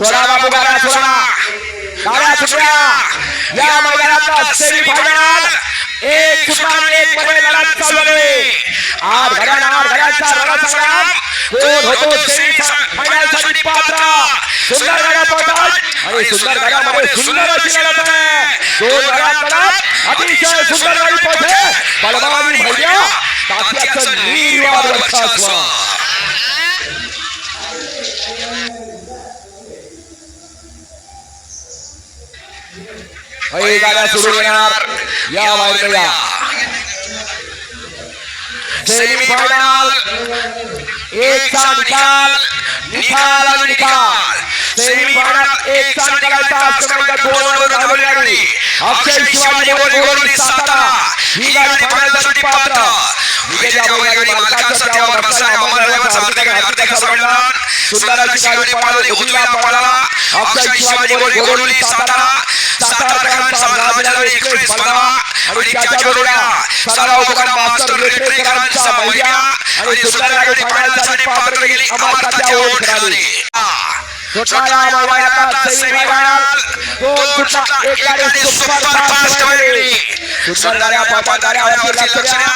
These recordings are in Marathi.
सोळा बाबू गाड्या सोळा गाड्या सुटल्या. या मैदानाचा सेमीफायनल एक सुटणार एक मध्ये लढत चालू आहे. आठ घड्याळ आठ घड्याळचा रणसंग्राम. कोण होतो सेमीफायनलसाठी पात्र? सुंदर गाड्या पळतात. आणि सुंदर गाड्यामध्ये सुंदर अशी लढत आहे. दोन गाड्या कडक अतिशय सुंदर गाडी पळते. बलवानी भैया तात्याचं निर्वाद वर्चस्व गाड्या सुरू होणार. या बाहेर या सेमीफायनल एक चा निकाल. निकाल. आणि निकाल सेमीफायनल एक चा निकालाचा क्रमांक दोन वर धावली गाडी अक्षय शिवाजी गोरगोरवली सातारा ही गाडी फायनलसाठी पात्र विजेत्या बैलगाडी मालकांचा त्यावर बसलाय अमर रविवारचा हार्दिक हार्दिक अभिनंदन सुंदर अशी गाडी पळाली उजव्या पळाला अक्षय शिवाजी गोरगोरवली सातारा सातारकरांचा राजाला एक्सप्रेस बनवा आणि त्याच्या जोड्या सराव उपक्रम मास्टर रेटरेकरांचा महिला आणि सुंदर गाडी फायनलसाठी पात्र गेली अमरताच्या ओढ खेळाली सुटणारा मैदानाचा सेमीफायनल दोन सुटला एक गाडी सुपर फास्ट गेली सुंदर गाड्या पापा गाड्या वरती लक्ष द्या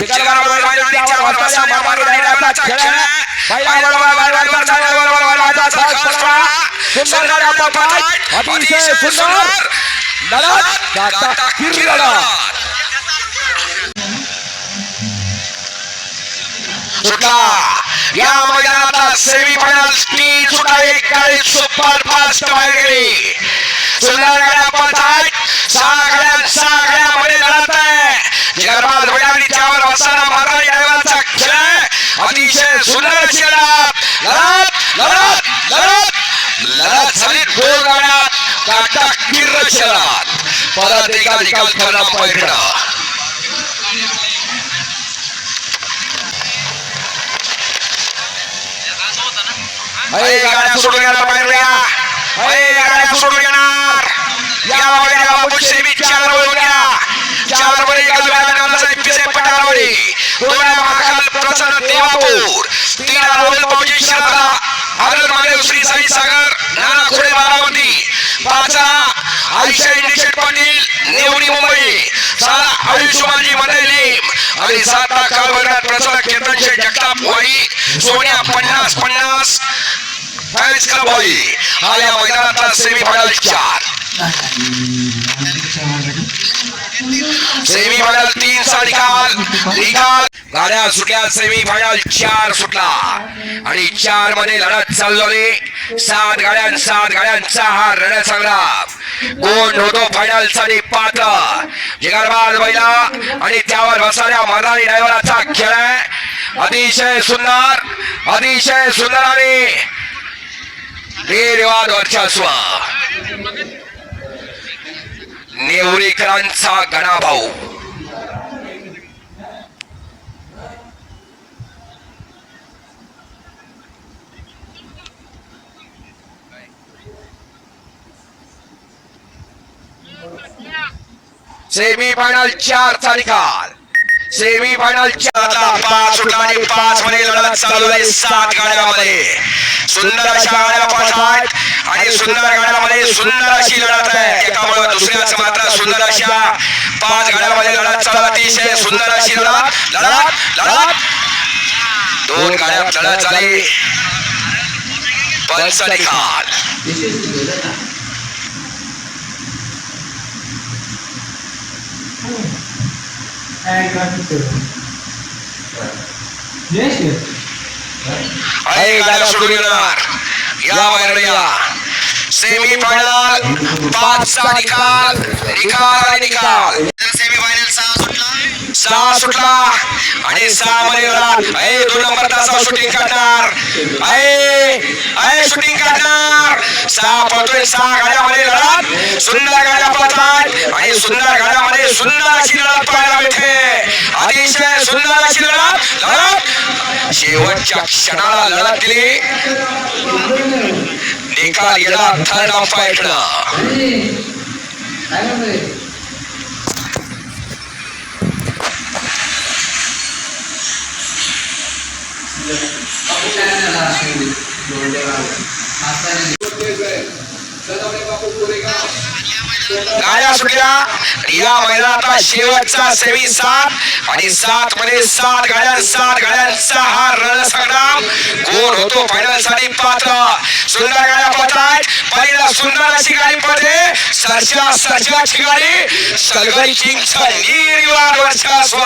विदर्भाला मैदानी त्यावर वाचल्या मामानी डायराचा खेळ आहे पहिला बळवा गाडीवरचा ड्रायव्हर बळवाचा साथ पडला सुंदर गाड्या पापा अतिशय सुंदर लढत गाता किरी लढत सुटला या मैदानातला सेमीफायनल तीन सुद्धा एक गाडी सुपर फास्ट बाहेर गेली सुंदर गाड्या पळतात सहा गाड्या सहा गाड्यामध्ये लढत आहे. जिगरबाज बैलांनी त्यावर बसताना मारणारी ड्रायव्हरचा खेळ. अतिशय सुंदर अशी लढत लढत लढत. लढत लढत झाली दोन गाड्या काटा किर्र लढत परत एका निकाल करणार अरे गाड्या सोडून येणार पाहिल्या अरे गाड्या सोडून येणार. या वाड्या बाबू सेमी चार चार वर एका पिसे पटावडी दोन महाकाल प्रसन्न देवापूर. तीन रोल पावजी हरल मागे श्री साई सागर नाना खोडे बारामती. पाचा आयशा इंडिशेट पाटील नेवरी मुंबई. सहा आयुष्यमानजी मदली आणि साता कालवर्गात प्रसन्न केतनशे जगताप वाई. सोन्या पन्नास पन्नास. फॅन्स क्लब होई हा या मैदानातला सेमीफायनल चार सेमीफायनल तीन चा निकाल निकाल. गाड्या सुटल्या सेमीफायनल चार सुटला. आणि चारमध्ये लढत चालवली सात गाड्यां सात गाड्यांचा हा रण संग्राम कोण होतो फायनलसाठी पात्र? जिगरबाज बैला. आणि त्यावर बसणाऱ्या मराठी ड्रायव्हराचा खेळ आहे. अतिशय सुंदर अतिशय सुंदर आणि निर्वाद वर्चस्व नेवरीकरांचा गणाभाऊ. सेमी फायनल चार चा निकाल. सेमी फायनल चारला पाच सुटला आणि पाच मध्ये लढत चालू आहे सात गाड्यामध्ये. सुंदर अशा गाड्या पळतात आणि सुंदर गाड्यामध्ये सुंदर अशी लढत आहे. एकामुळे दुसऱ्याच मात्र सुंदर अशा पाच गाड्यामध्ये लढत चालू अतिशय सुंदर अशी लढत. लढत लढत. दोन गाड्या लढत झाली. पंच निकाल Yes, yes. आहे गाड्या सुरू येणार या महिन्या सेमी फायनल पाचचा निकाल निकाल आणि निकाल सेमी फायनल सहा सुटला सहा सुटला आणि सहा मध्ये आहे दोन नंबर तासा शूटिंग काढणार. आहे आहे शूटिंग काढणार. सहा पळतोय सहा गाड्यामध्ये लढत. सुंदर गाड्या पळतात आणि सुंदर गाड्यामध्ये सुंदर अशी लढत पाहायला मिळते. अतिशय सुंदर अशी लढत. लढत. शेवटच्या क्षणाला लढत दिली. निकाल गेला थर्ड अंपायरकडं Apa गाड्या सुटल्या या मैदानाचा शेवटचा सेवी सात आणि सात मध्ये सात गाड्या सात गाड्यांचा हा रणसंग्राम कोण होतो फायनलसाठी पात्र? सुंदर गाड्या पळतायत पहिला सुंदर अशी गाडी पडते. सरच्या सरच्याची गाडी सलगरी किंगचं निर्विवाद वर्चस्व